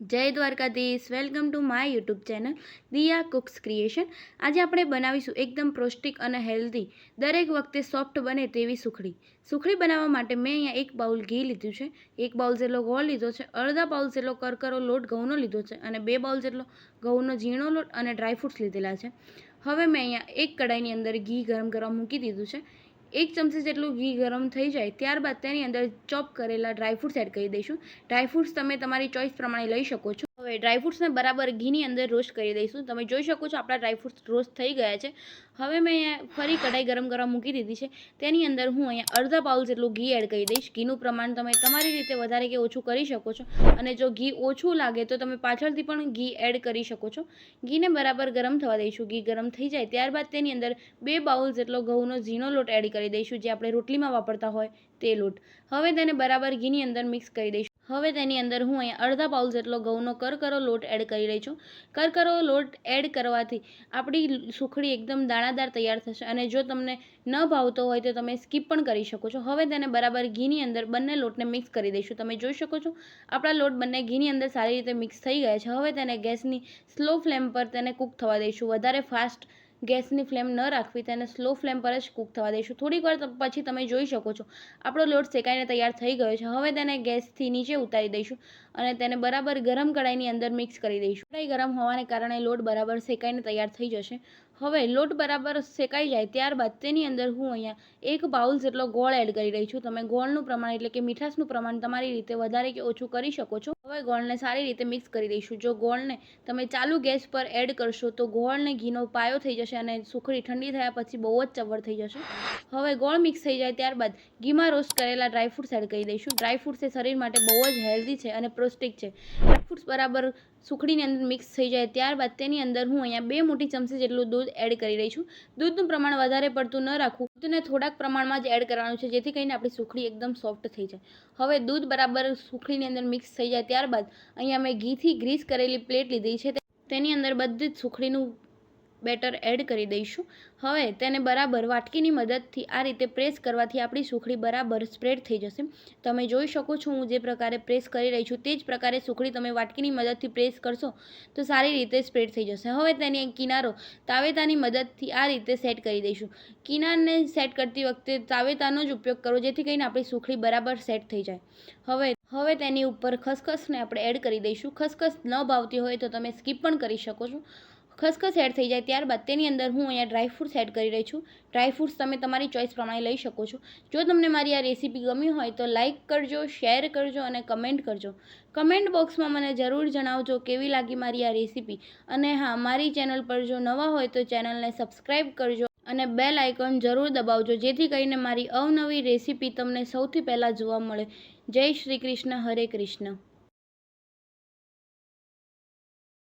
જય Dwarkadhish. Welcome to my YouTube channel Diya cooks creation આજે આપણે બનાવીશું એકદમ પૌષ્ટિક અને હેલ્ધી દરેક વખતે સોફ્ટ બને તેવી સુખડી. સુખડી બનાવવા માટે મેં અહીંયા એક બાઉલ ઘી લીધું છે, એક બાઉલ જેટલો ગોળ લીધો છે, અડધા બાઉલ જેટલો કરકરો લોટ ઘઉંનો લીધો છે અને બે બાઉલ જેટલો ઘઉંનો ઝીણો લોટ અને ડ્રાયફ્રૂટ્સ લીધેલા છે. હવે મેં અહીંયા એક કડાઈની અંદર ઘી ગરમ કરવા મૂકી દીધું છે. એક ચમચી જેટલું ઘી ગરમ થઈ જાય ત્યારબાદ તેની અંદર ચોપ કરેલા ડ્રાયફ્રૂટ્સ એડ કરી દઈશું. ડ્રાયફ્રૂટ્સ તમે તમારી ચોઈસ પ્રમાણે લઈ શકો છો. હવે ડ્રાયફ્રૂટ્સને બરાબર ઘીની અંદર રોસ્ટ કરી દઈશું. તમે જોઈ શકો છો આપણા ડ્રાયફ્રૂટ્સ રોસ્ટ થઈ ગયા છે. હવે મેં ફરી કઢાઈ ગરમ કરવા મૂકી દીધી છે. તેની અંદર હું અહીંયા અડધા બાઉલ જેટલું ઘી એડ કરી દઈશ. ઘીનું પ્રમાણ તમે તમારી રીતે વધારે કે ઓછું કરી શકો છો. અને જો ઘી ઓછું લાગે તો તમે પાછળથી પણ ઘી એડ કરી શકો છો. ઘીને બરાબર ગરમ થવા દઈશું. ઘી ગરમ થઈ જાય ત્યારબાદ તેની અંદર બે બાઉલ જેટલો ઘઉંનો ઝીણો લોટ એડ કરી દઈશું, જે આપણે રોટલીમાં વાપરતા હોય તે લોટ. હવે તેને બરાબર ઘીની અંદર મિક્સ કરી દઈશું. હવે તેની અંદર હું અહીંયા અડધા પાઉલ જેટલો ઘઉંનો કરકરો લોટ એડ કરી રહી છું. કરકરો લોટ એડ કરવાથી આપણી સુખડી એકદમ દાણાદાર તૈયાર થશે અને જો તમને ન ભાવતો હોય તો તમે સ્કીપ પણ કરી શકો છો. હવે તેને બરાબર ઘીની અંદર બંને લોટને મિક્સ કરી દઈશું. તમે જોઈ શકો છો, આપણા લોટ બંને ઘીની અંદર સારી રીતે મિક્સ થઈ ગયા છે. હવે તેને ગેસની સ્લો ફ્લેમ પર તેને કૂક થવા દઈશું. વધારે ફાસ્ટ ગેસની ફ્લેમ ન રાખવી તેને સ્લો ફ્લેમ પર જ કૂક થવા દઈશું. થોડીક વાર પછી તમે જોઈ શકો છો, આપણો લોટ શેકાઈને તૈયાર થઈ ગયો છે. હવે તેને ગેસથી નીચે ઉતારી દઈશું અને તેને બરાબર ગરમ કડાઈની અંદર મિક્સ કરી દઈશું. કડાઈ ગરમ હોવાને કારણે લોટ બરાબર શેકાઈને તૈયાર થઈ જશે. હવે લોટ બરાબર શેકાઈ જાય ત્યારબાદ તેની અંદર હું અહીંયા એક બાઉલ જેટલો ગોળ એડ કરી રહી છું. તમે ગોળનું પ્રમાણ એટલે કે મીઠાશનું પ્રમાણ તમારી રીતે વધારે કે ઓછું કરી શકો છો. હવે ગોળને સારી રીતે મિક્સ કરી દઈશું. જો ગોળને તમે ચાલુ ગેસ પર એડ કરશો તો ગોળને ઘીનો પાયો થઈ જશે અને સુખડી ઠંડી થયા પછી બહુ જ ચવડ થઈ જશે. હવે ગોળ મિક્સ થઈ જાય ત્યારબાદ ઘીમાં રોસ્ટ કરેલા ડ્રાયફ્રૂટ્સ એડ કરી દઈશું. ડ્રાયફ્રૂટ્સ એ શરીર માટે બહુ જ હેલ્ધી છે અને પૌષ્ટિક છે. ડ્રાયફ્રૂટ્સ બરાબર સુખડીની અંદર મિક્સ થઈ જાય ત્યારબાદ તેની અંદર હું અહીંયા બે મોટી ચમચી જેટલું દૂધ એડ કરી રહી છું. દૂધનું પ્રમાણ વધારે પડતું ન રાખવું. દૂધને થોડાક પ્રમાણમાં જ એડ કરવાનું છે, જેથી કરીને આપણી સુખડી એકદમ સોફ્ટ થઈ જાય. હવે દૂધ બરાબર સુખડીની અંદર મિક્સ થઈ જાય ત્યારબાદ અહીંયા મેં ઘીથી ગ્રીસ કરેલી પ્લેટ લીધી છે. તેની અંદર બધી જ સુખડીનું બેટર એડ કરી દઈશું. હવે તેને બરાબર વાટકીની મદદથી આ રીતે પ્રેસ કરવાથી આપણી સુખડી બરાબર સ્પ્રેડ થઈ જશે. તમે જોઈ શકો છો હું જે પ્રકારે પ્રેસ કરી રહી છું તે જ પ્રકારે સુખડી તમે વાટકીની મદદથી પ્રેસ કરશો તો સારી રીતે સ્પ્રેડ થઈ જશે. હવે તેની કિનારો તાવેતાની મદદથી આ રીતે સેટ કરી દઈશું. કિનારને સેટ કરતી વખતે તાવેતાનો જ ઉપયોગ કરો જેથી કરીને આપણી સુખડી બરાબર સેટ થઈ જાય. હવે હવે તેની ઉપર ખસખસને આપણે એડ કરી દઈશું. ખસખસ ન ભાવતી હોય તો તમે સ્કીપ પણ કરી શકો છો. ખસખસ એડ થઈ જાય ત્યારબાદ તેની અંદર હું અહીંયા ડ્રાયફ્રૂટ્સ એડ કરી રહી છું. ડ્રાયફ્રૂટ્સ તમે તમારી ચોઈસ પ્રમાણે લઈ શકો છો. જો તમને મારી આ રેસીપી ગમી હોય તો લાઇક કરજો શેર કરજો અને કમેન્ટ કરજો. કમેન્ટ બોક્સમાં મને જરૂર જણાવજો કેવી લાગી મારી આ રેસીપી અને હા, મારી ચેનલ પર જો નવા હોય તો ચેનલને સબસ્ક્રાઈબ કરજો અને બેલ આઇકોન જરૂર દબાવજો, જેથી કરીને મારી અવનવી રેસીપી તમને સૌથી પહેલાં જોવા મળે. જય શ્રી કૃષ્ણ, હરે કૃષ્ણ.